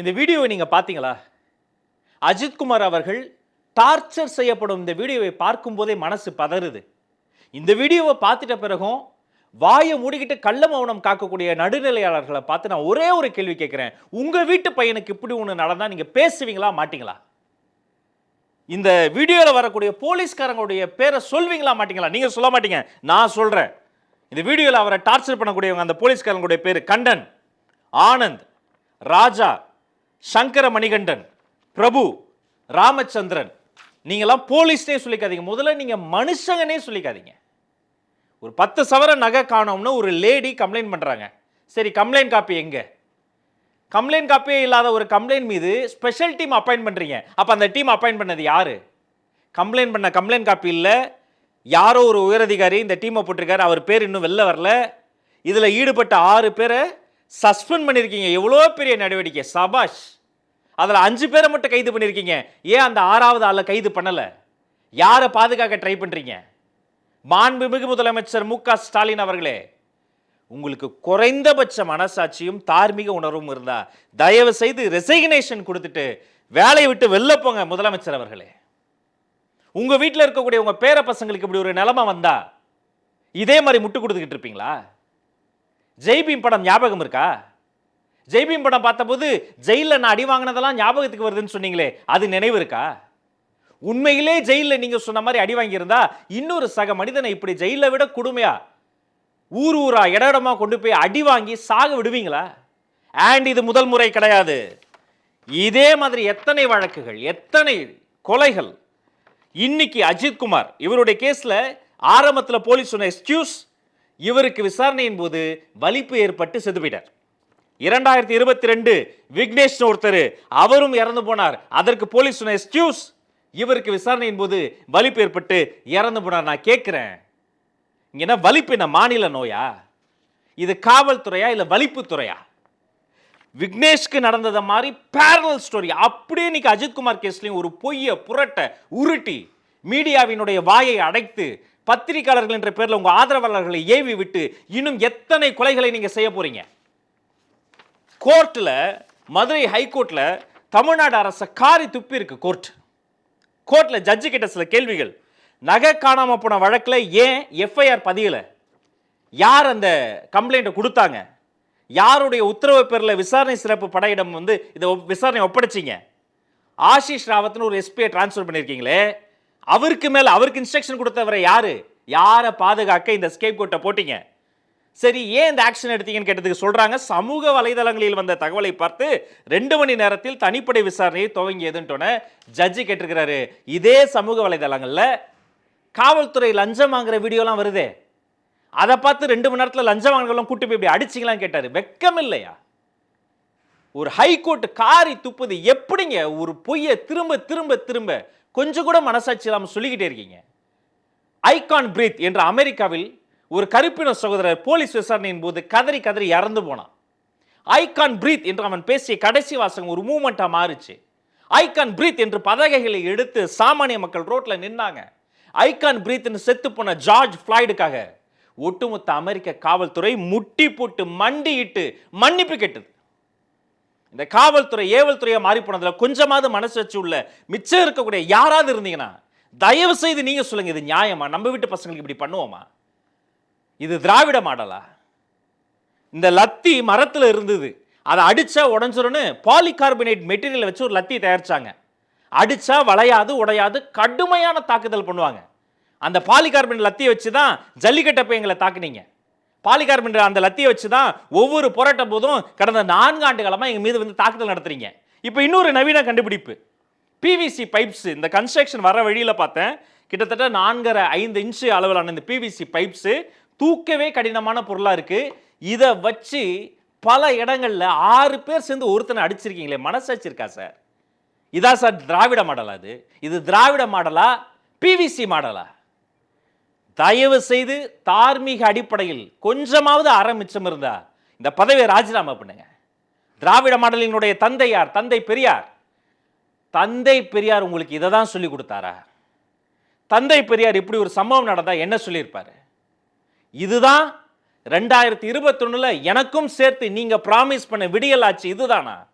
இந்த வீடியோவை நீங்கள் பார்த்தீங்களா அஜித்குமார் அவர்கள் டார்ச்சர் செய்யப்படும் இந்த வீடியோவை பார்க்கும்போதே மனசு பதறுது. இந்த வீடியோவை பார்த்துட்ட பிறகும் வாயை மூடிக்கிட்டு கள்ள மௌனம் காக்கக்கூடிய நடுநிலையாளர்களை பார்த்து நான் ஒரே ஒரு கேள்வி கேட்குறேன். உங்கள் வீட்டு பையனுக்கு இப்படி ஒன்று நடந்தால் நீங்கள் பேசுவீங்களா மாட்டிங்களா? இந்த வீடியோவில் வரக்கூடிய போலீஸ்காரங்களுடைய பேரை சொல்வீங்களா மாட்டிங்களா? நீங்கள் சொல்ல மாட்டீங்க. நான் சொல்கிறேன் இந்த வீடியோவில் அவரை டார்ச்சர் பண்ணக்கூடியவங்க அந்த போலீஸ்காரங்களுடைய பேர் கண்டன் ஆனந்த் ராஜா சங்கர மணிகண்டன் பிரபு ராமச்சந்திரன் நீங்களாம் போலீஸ்னே சொல்லிக்காதீங்க. முதல்ல நீங்கள் மனுஷங்கனே சொல்லிக்காதீங்க. ஒரு பத்து சவர நகை காணோம்னு ஒரு லேடி கம்ப்ளைண்ட் பண்ணுறாங்க சரி கம்ப்ளைண்ட் காப்பி எங்கே? கம்ப்ளைண்ட் காப்பியே இல்லாத ஒரு கம்ப்ளைண்ட் மீது ஸ்பெஷல் டீம் அப்பாயின் பண்ணுறீங்க அப்போ அந்த டீம் அப்பாயின் பண்ணது யார்? கம்ப்ளைண்ட் பண்ண கம்ப்ளைண்ட் காப்பி இல்லை. யாரோ ஒரு உயரதிகாரி இந்த டீமை போட்டிருக்காரு. அவர் பேர் இன்னும் வெளில வரல. இதில் ஈடுபட்ட ஆறு பேரை சஸ்பெண்ட் பண்ணியிருக்கீங்க எவ்வளோ பெரிய நடவடிக்கை? சபாஷ். அதில் அஞ்சு பேரை மட்டும் கைது பண்ணியிருக்கீங்க ஏன் அந்த ஆறாவது ஆளை கைது பண்ணலை? யாரை பாதுகாக்க ட்ரை பண்ணுறீங்க மாண்புமிகு முதலமைச்சர் மு க ஸ்டாலின் அவர்களே உங்களுக்கு குறைந்தபட்ச மனசாட்சியும் தார்மீக உணர்வும் இருந்தால் தயவு செய்து ரெசிக்னேஷன் கொடுத்துட்டு வேலையை விட்டு வெளில போங்க முதலமைச்சர் அவர்களே. உங்கள் வீட்டில் இருக்கக்கூடிய உங்கள் பேர பசங்களுக்கு இப்படி ஒரு நிலமை வந்தா இதே மாதிரி முட்டு கொடுத்துக்கிட்டு இருப்பீங்களா? ஜெய்பீம் படம் ஞாபகம் இருக்கா? ஜெய்பீம் படம் பார்த்தபோது ஜெயிலில் நான் அடி வாங்கினதெல்லாம் ஞாபகத்துக்கு வருதுன்னு சொன்னீங்களே அது நினைவு இருக்கா? உண்மையிலே ஜெயிலில் நீங்கள் சொன்ன மாதிரி அடி வாங்கியிருந்தா இன்னொரு சக மனிதனை இப்படி ஜெயிலை விட கொடுமையா? ஊர் ஊரா இட இடமா கொண்டு போய் அடி வாங்கி சாக விடுவீங்களா? அண்ட் இது முதல் முறை கிடையாது. இதே மாதிரி எத்தனை வழக்குகள் எத்தனை கொலைகள்? இன்னைக்கு அஜித்குமார் இவருடைய கேஸில் ஆரம்பத்தில் போலீஸ் சொன்ன எக்ஸ்கியூஸ் இவருக்கு விசாரணையின் போது வலிப்பு ஏற்பட்டு செதுப்பிட்டார். இரண்டாயிரத்தி இருபத்தி ரெண்டு விக்னேஷ் ஒருத்தர் அவரும் இறந்து போனார். அதற்கு போலீஸ் சொன்ன எக்ஸ்கியூஸ் இவருக்கு விசாரணையின் போது வலிப்பு ஏற்பட்டு இறந்து போனார். நான் கேட்குறேன் இங்கே என்ன வலிப்பு என்ன மாநில நோயா? இது காவல்துறையா இல்லை வலிப்பு துறையா? விக்னேஷ்க்கு நடந்தத மாதிரி பேரல் ஸ்டோரி அப்படியே இன்னைக்கு அஜித்குமார் கேஸ்லையும் ஒரு பொய்ய புரட்ட உருட்டி மீடியாவினுடைய வாயை அடைத்து பத்திரிகையாளர்கள் என்ற பேரில் உங்கள் ஆதரவாளர்களை ஏவி விட்டு இன்னும் எத்தனை கொலைகளை நீங்கள் செய்ய போகிறீங்க கோர்ட்டில் மதுரை ஹைகோர்ட்டில் தமிழ்நாடு அரசு காரி துப்பி இருக்கு கோர்ட். கோர்ட்டில் ஜட்ஜு கிட்ட சில கேள்விகள். நகை காணாமல் போன வழக்கில் ஏன் எஃப்ஐஆர் பதியலை? யார் அந்த கம்ப்ளைண்ட்டை கொடுத்தாங்க? யாருடைய உத்தரவு பேரில் விசாரணை சிறப்பு படையிடம் வந்து இதை ஒப்- விசாரணை ஒப்படைச்சிங்க? ஆஷிஷ் ராவத்னு ஒரு எஸ்பியை டிரான்ஸ்ஃபர் பண்ணியிருக்கீங்களே அவருக்கு மேலே அவருக்கு இன்ஸ்ட்ரக்ஷன் கொடுத்தவரை யார்? யாரை பாதுகாக்க இந்த ஸ்கேப் கோட்டை போட்டிங்க? சரி ஏன் இந்த ஆக்ஷன் எடுத்தீங்கன்னு கேட்டதுக்கு சொல்றாங்க. சமூக வலைதளங்களில் வந்த தகவலை பார்த்து ரெண்டு மணி நேரத்தில் தனிப்படை விசாரணையை துவங்கியதுன்ட்டோன ஜட்ஜி கேட்டிருக்கிறாரு. இதே சமூக வலைதளங்களில் காவல்துறை லஞ்சம் வாங்குற வீடியோலாம் வருதே. அதை பார்த்து ரெண்டு மணி நேரத்தில் லஞ்சம் வாங்குறவங்க கூட்டி போய் இப்படி அடிச்சிங்களான்னு கேட்டார். வெக்கம் இல்லையா ஒரு ஹைகோர்ட் காரி துப்புது எப்படிங்க? ஒரு பொய்யை திரும்ப திரும்ப திரும்ப கொஞ்சம் கூட மனசாட்சி இல்லாமல் சொல்லிக்கிட்டே இருக்கீங்க. ஐகான் பிரீத் என்ற அமெரிக்காவில் ஒரு கருப்பின சகோதரர் போலீஸ் விசாரணையின் போது கதறி கதறி இறந்து போனான். ஐ கான் பிரீத் என்று அவன் பேசிய கடைசி வாசகம் ஒரு மூமெண்ட்டாக மாறுச்சு. ஐ கான் பிரீத் என்று பதகைகளை எடுத்து சாமானிய மக்கள் ரோட்டில் நின்னாங்க. ஐகான் பிரீத்னு செத்து போன ஜார்ஜ் ஃப்ளாய்டுக்காக ஒட்டுமொத்த அமெரிக்க காவல்துறை முட்டி போட்டு மண்டியிட்டு மன்னிப்பு கேட்டது. இந்த காவல்துறை ஏவல்துறையாக மாறி போனதில் கொஞ்சமாவது மனசு வச்சு உள்ள மிச்சம் இருக்கக்கூடிய யாராவது இருந்தீங்கன்னா தயவு செய்து நீங்கள் சொல்லுங்கள் இது நியாயமா? நம்ம வீட்டு பசங்களுக்கு இப்படி பண்ணுவோமா? இது திராவிட மாடலா? இந்த லத்தி மரத்தில் இருந்தது. அதை அடித்தா உடஞ்சிரும்னு பாலிகார்பனேட் மெட்டீரியல் வச்சு ஒரு லத்தி தயாரிச்சாங்க. அடித்தா வளையாது உடையாது கடுமையான தாக்குதல் பண்ணுவாங்க. அந்த பாலிகார்பனேட் லத்தியை வச்சு தான் ஜல்லிக்கட்டை எங்களை தாக்குனீங்க. பாலிகார்பனேட் அந்த லத்தியை வச்சு தான் ஒவ்வொரு போராட்ட போதும் கடந்த நான்கு ஆண்டு காலமாக எங்கள் மீது வந்து தாக்குதல் நடத்துறீங்க. இப்போ இன்னொரு நவீன கண்டுபிடிப்பு. பிவிசி பைப்ஸ் இந்த கன்ஸ்ட்ரக்ஷன் வர வழியில் பார்த்தேன். கிட்டத்தட்ட நான்கரை ஐந்து இன்ச்சு அளவிலான இந்த பிவிசி பைப்ஸு தூக்கவே கடினமான பொருளாக இருக்குது இதை வச்சு பல இடங்களில் ஆறு பேர் சேர்ந்து ஒருத்தனை அடிச்சிருக்கீங்களே மனசாட்சி இருக்கா சார்? இதான் சார் திராவிட மாடலா அது? இது திராவிட மாடலா பிவிசி மாடலா? தயவு செய்து தார்மீக அடிப்படையில் கொஞ்சமாவது அறம் மிச்சம் இருந்தா இந்த பதவியை ராஜினாமா பண்ணுங்க. திராவிட மாடலினுடைய தந்தை யார்? தந்தை பெரியார். தந்தை பெரியார் உங்களுக்கு இதை தான் சொல்லி கொடுத்தாரா? தந்தை பெரியார் இப்படி ஒரு சம்பவம் நடந்தால் என்ன சொல்லியிருப்பாரு? இதுதான் ரெண்டாயிரத்தி இருபத்தொன்னுல எனக்கும் சேர்த்து நீங்க ப்ராமிஸ் பண்ண விடியல் ஆச்சு இதுதானா?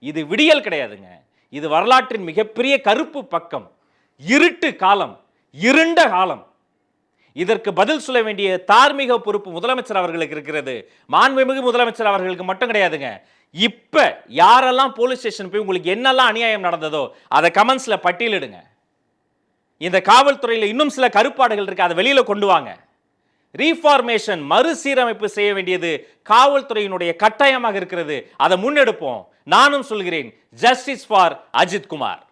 இது விடியல் கிடையாதுங்க. இது வரலாற்றின் மிகப்பெரிய கருப்பு பக்கம். இருட்டு காலம் இருண்ட காலம். இதற்கு பதில் சொல்ல வேண்டிய தார்மீக பொறுப்பு முதலமைச்சர் அவர்களுக்கு இருக்கிறது. மாண்புமிகு முதலமைச்சர் அவர்களுக்கு மட்டும் கிடையாதுங்க. இப்ப யாரெல்லாம் போலீஸ் ஸ்டேஷன் போய் உங்களுக்கு என்னெல்லாம் அநியாயம் நடந்ததோ அதை கமெண்ட்ஸ்ல பட்டியலிடுங்க. இந்த காவல்துறையில் இன்னும் சில கருப்பாடுகள் இருக்கு அதை வெளியில கொண்டு வாங்க. ரீஃபார்மேஷன் மறுசீரமைப்பு செய்ய வேண்டியது காவல்துறையினுடைய கட்டாயமாக இருக்கிறது. அதை முன்னெடுப்போம். நானும் சொல்கிறேன் ஜஸ்டிஸ் ஃபார் அஜித் குமார்